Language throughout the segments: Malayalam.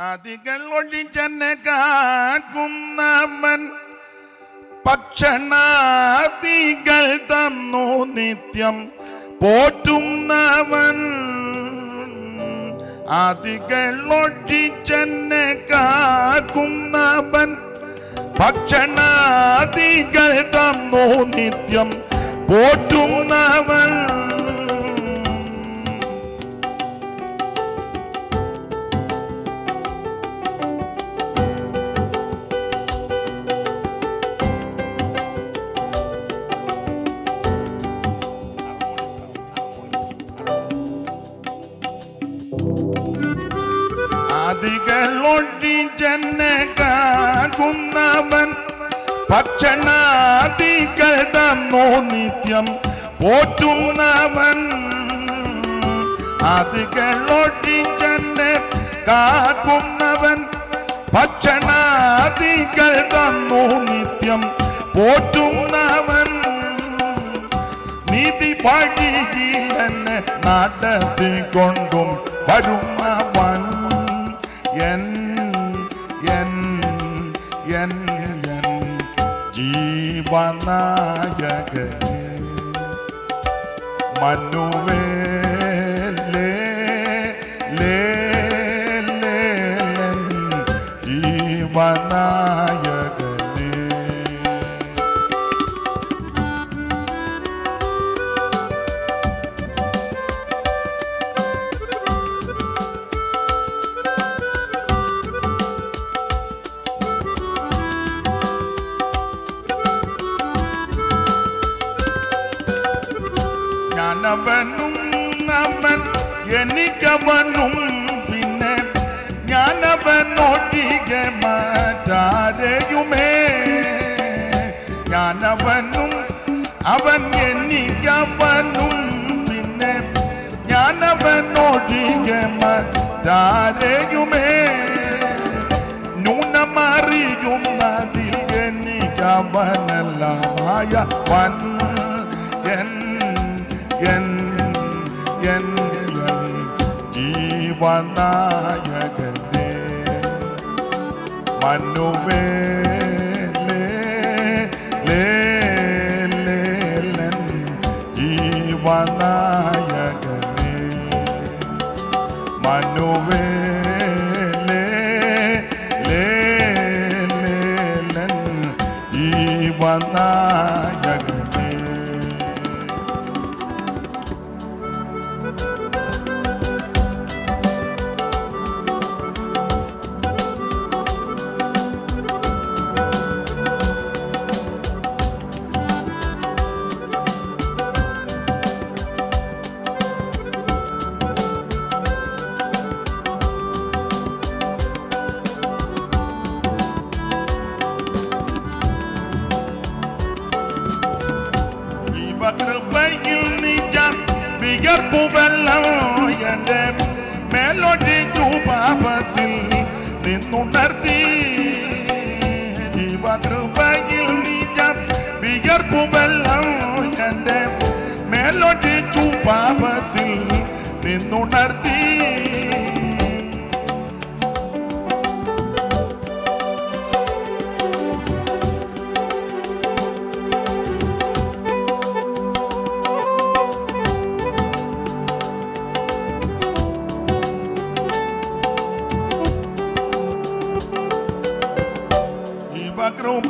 ആദികൾ ഒഴിച്ചെന്നെ കാക്കുന്നവൻ ഭക്ഷണാദികൾ തന്നു നിത്യം പോറ്റുന്നവൻ അതികൾ ഒഴിച്ചെന്നെ കാക്കുന്നവൻ ഭക്ഷണാദികൾ തന്നു നിത്യം പോറ്റുന്നവൻ ആദികളൊഴിച്ചെന്നെ കാക്കുന്നവൻ. ഭക്ഷണാദികൾ തന്നു നിത്യം പോറ്റുന്നവൻ. ആദികളൊഴിച്ചെന്നെ കാക്കുന്നവൻ. ഭക്ഷണാദികൾ തന്നു നിത്യം പോറ്റുന്നവൻ. നീതി വഴിയിലെന്നെ നടത്തിക്കൊണ്ടും വരുന്നവൻ. എൻ ജീവനായകനെ. മനുവേലേ ഞാനവനും അവൻ എനിക്കവനും പിന്നെ ഞാനവനൊഴികെ മാറ്റാരെയുമേ ഞാനവനും അവൻ എനിക്കവനും പിന്നെ ഞാനവനൊഴികെ മാറ്റാരെയുമേ ന്യൂനമറിയുന്നതിൽ എനിക്കവനല്ലമായ വൻ എൻ എൻ എൻ ജീവനായകനെ. ലൻ ജീവനായകനെ. മനുവേലേ ലേ എന്റെ മേലൊടിച്ചു പാപത്തിൽ നിന്നുണർത്തി. ജീവകൃപയിൽ നിജം വിയർപ്പുവെള്ളം എന്റെ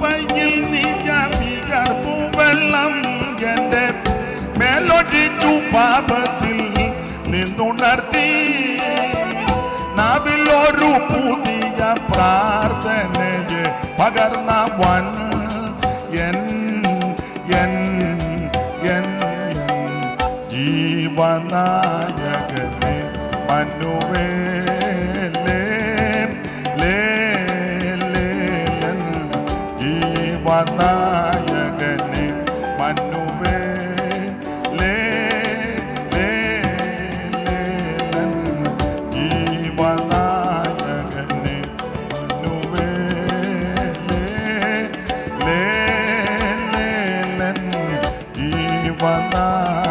കുവയിൽ നീജ വിയർപ്പുവെള്ളം എന്റെ മേലൊഴിച്ചു പാപത്തിൽ നിന്നുണർത്തി. നാവിലൊരു പുതിയ പ്രാർത്ഥനയെ പകർന്നവൻ എൻ എൻ എൻ ജീവനായകനെ മനുവേ പതായകനെ മന്നുവേ. ലേ ലേ ലേ ജീവനായകനെ മന്നുവേ. ലേ ലേ ലേ ജീവനായ